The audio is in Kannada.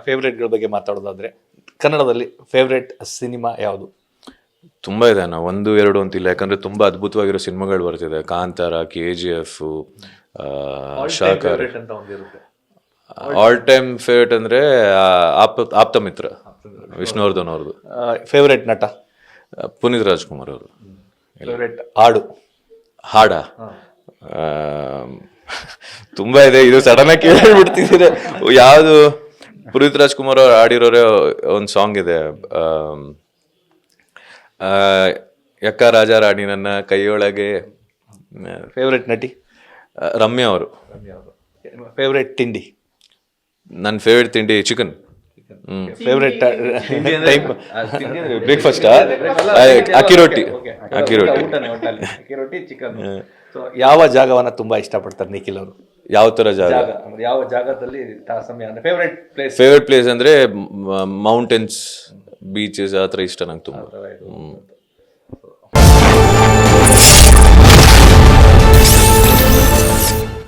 ಫೇವ್ರೇಟ್ಗಳ ಬಗ್ಗೆ ಮಾತಾಡೋದಾದ್ರೆ ಕನ್ನಡದಲ್ಲಿ ಫೇವ್ರೇಟ್ ಸಿನಿಮಾ ಯಾವುದು? ತುಂಬ ಇದೆ ಅಣ್ಣ ಒಂದು ಎರಡು ಅಂತಿಲ್ಲ. ಯಾಕಂದ್ರೆ ತುಂಬ ಅದ್ಭುತವಾಗಿರೋ ಸಿನಿಮಾಗಳು ಬರ್ತಿದೆ. ಕಾಂತಾರ ಕೆ ಜಿ ಎಫ್ ಶಾಕಾರಿ ಆಲ್ ಟೈಮ್ ಫೇವ್ರೇಟ್ ಅಂದ್ರೆ ಆ, ಆಪ್ ಆಪ್ತ ಮಿತ್ರ ವಿಷ್ಣುವರ್ಧನ್ ಅವ್ರದ್ದು ಫೇವ್ರೇಟ್ ನಟ? ಪುನೀತ್ ರಾಜ್ಕುಮಾರ್ ಅವರು ಫೇವ್ರೇಟ್ ಹಾಡು. ಹಾಡ. ತುಂಬ ಇದೆ. ಇದು ಸಡನ್ ಆಗಿ ಕೇಳಿಬಿಡ್ತಿದ್ದೀರಾ ಯಾವುದು? ಪುನೀತ್ ರಾಜ್ಕುಮಾರ್ ಅವ್ರು ಆಡಿರೋರೇ ಒಂದು ಸಾಂಗ್ ಇದೆ ಯಕ್ಕ ರಾಜ ರಾಣಿ ನನ್ನ ಕೈಯೊಳಗೆ ಫೇವ್ರೆಟ್ ನಟಿ ರಮ್ಯಾ ಅವರು. ಫೇವ್ರೆಟ್ ತಿಂಡಿ? ನನ್ನ ಫೇವ್ರೆಟ್ ತಿಂಡಿ ಚಿಕನ್ ಫೇವ್ರೇಟ್ ಟೈಪ್ ಬ್ರೇಕ್ಫಾಸ್ಟ್ ಅಕ್ಕಿ ರೊಟ್ಟಿ. ಅಕ್ಕಿ ರೊಟ್ಟಿ. ರೊಟ್ಟಿ ಚಿಕನ್ ಯಾವ ಜಾಗವನ್ನ ತುಂಬಾ ಇಷ್ಟಪಡ್ತಾರೆ ನಿಖಿಲ್ ಅವರು? ಯಾವ ತರ ಜಾಗ? ಜಾಗ ಅಂದ್ರೆ ಯಾವ ಜಾಗದಲ್ಲಿ ತಾ- ಸಮಯ ಅಂದ್ರೆ ಫೇವ್ರೇಟ್ ಪ್ಲೇಸ್ ಫೇವ್ರೆಟ್ ಪ್ಲೇಸ್ ಅಂದ್ರೆ ಮೌಂಟೇನ್ಸ್ ಬೀಚಸ್ ಆ ಥರ ಇಷ್ಟ ನಂಗೆ ತುಂಬ.